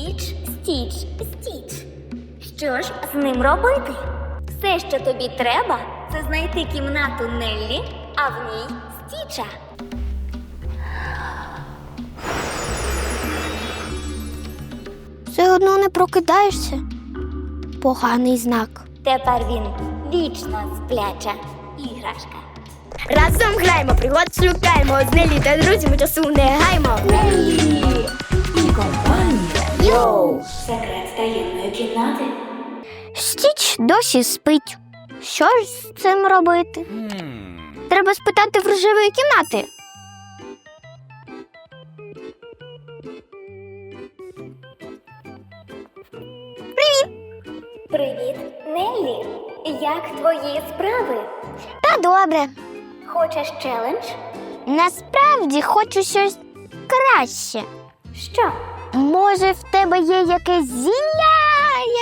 Стіч, стіч, стіч. Що ж з ним робити? Все, що тобі треба, це знайти кімнату Неллі, а в ній стіча. Все одно не прокидаєшся. Поганий знак. Тепер він вічно спляча іграшка. Разом граємо, пригод шукаємо. З Нелі та друзями часу не гаймо. Секрет таємної кімнати. Стіч досі спить. Що ж з цим робити? Треба спитати в рожевої кімнати. Привіт, Неллі. Як твої справи? Та добре. Хочеш челендж? Насправді хочу щось краще. Що? Може, в тебе є якесь зілля,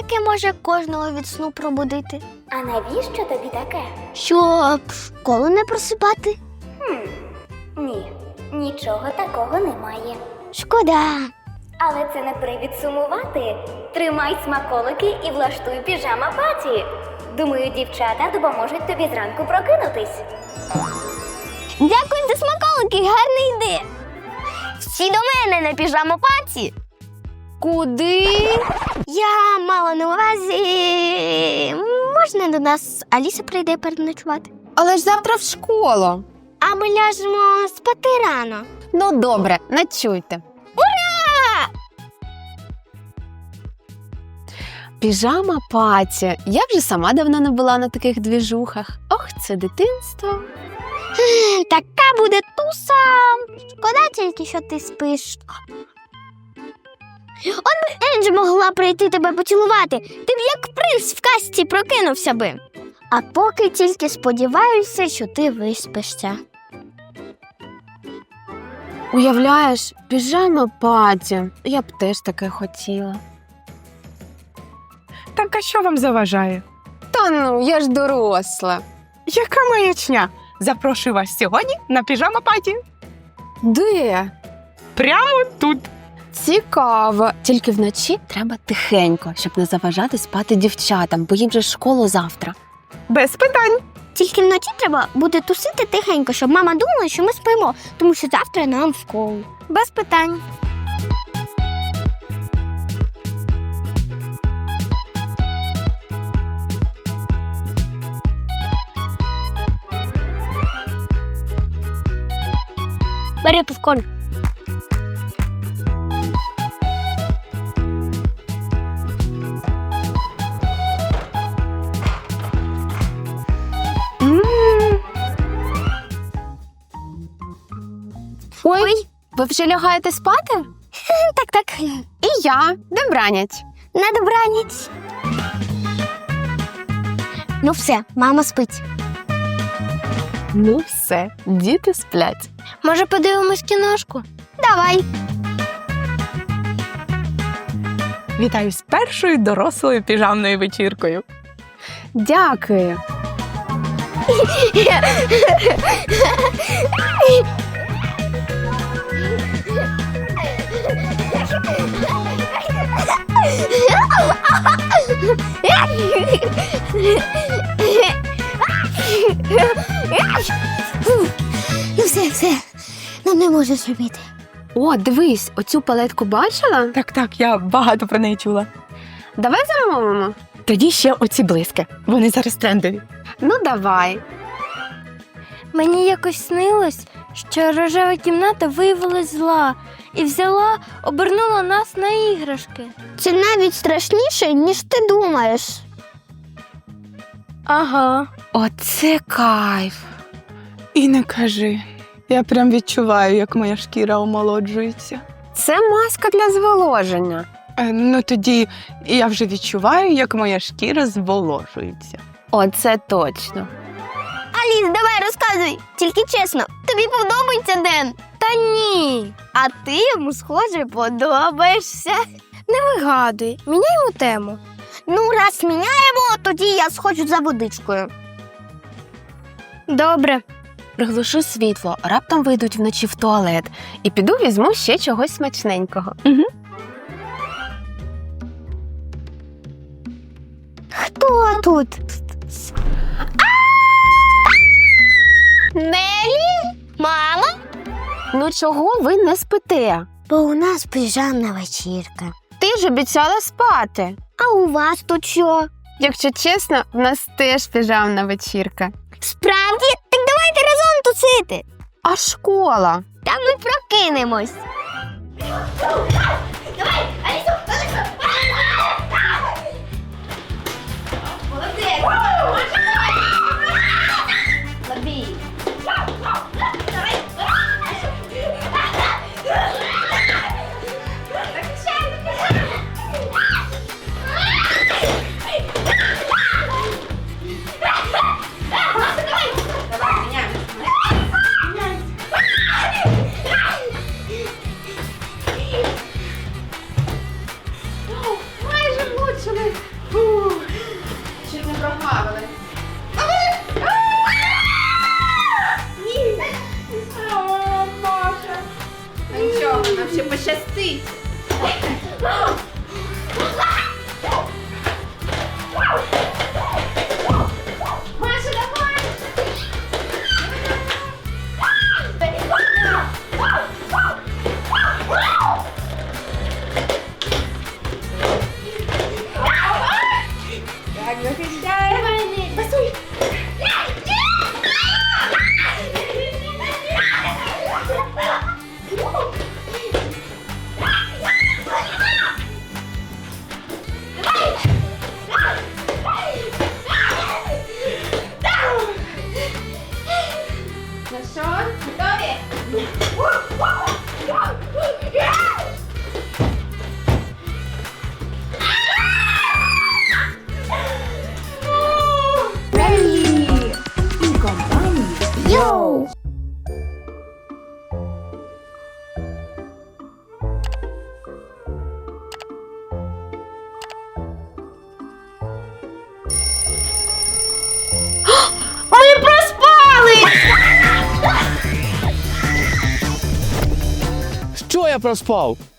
яке може кожного від сну пробудити? А навіщо тобі таке? Щоб школу не просипати? Хм. Ні, нічого такого немає. Шкода. Але це не привід сумувати. Тримай смаколики і влаштуй піжама паті. Думаю, дівчата допоможуть тобі зранку прокинутись. Дякую за смаколики, ідея. Всі до мене на піжамопаті. Куди? Я мала на увазі. Можна до нас Аліса прийде переночувати. Але ж завтра в школу. А ми ляжемо спати рано. Ну добре, ночуйте. Піжама паті. Я вже сама давно не була на таких двіжухах. Ох, це дитинство. Така буде туса. Шкода тільки, що ти спиш. Он би Енджі могла прийти тебе поцілувати. Ти б як принц в казці прокинувся би. А поки тільки сподіваюся, що ти виспишся. Уявляєш, піжама паті. Я б теж таке хотіла. Так а що вам заважає? Та ну, я ж доросла. Яка маячня? Запрошую вас сьогодні на піжама паті. Де? Прямо тут. Цікаво. Тільки вночі треба тихенько, щоб не заважати спати дівчатам, бо їм же ж школу завтра. Без питань. Тільки вночі треба буде тусити тихенько, щоб мама думала, що ми спимо, тому що завтра нам в школу. Без питань. Бери попкорн. Ой, ви вже лягаєте спати? Так, так. І я. Добранять. На добраніч. Ну все, мама спить. Ну все, діти сплять. Може, подивимось кіношку? Давай. Вітаю з першою дорослою піжамною вечіркою. Дякую. Ну все, все. Нам не може зробити. О, дивись, оцю палетку бачила? Так, так, я багато про неї чула. Давай замовимо. Тоді ще оці блиски. Вони зараз трендові. Ну, давай. Мені якось снилось, що рожева кімната виявилась зла і взяла, обернула нас на іграшки. Це навіть страшніше, ніж ти думаєш. Ага. Оце кайф. І не кажи. Я прям відчуваю, як моя шкіра омолоджується. Це маска для зволоження. Е, ну тоді я вже відчуваю, як моя шкіра зволожується. Оце точно. Аліс, давай розказуй. Тільки чесно, тобі подобається Ден. Та ні. А ти йому, схоже, подобаєшся. Не вигадуй, міняємо тему. Ну, раз міняємо, тоді я сходжу за водичкою. Добре. Приглушу світло, раптом вийдуть вночі в туалет і піду візьму ще чогось смачненького. Угу. Хто тут? Нелі? Мама? Ну чого ви не спите? Бо у нас пижамна вечірка. Ти ж обіцяла спати. А у вас тут що? Якщо чесно, в нас теж пижамна вечірка. Справді? Так давайте разом тусити. А школа? Та ми прокинемось. Нічого, Що я проспав?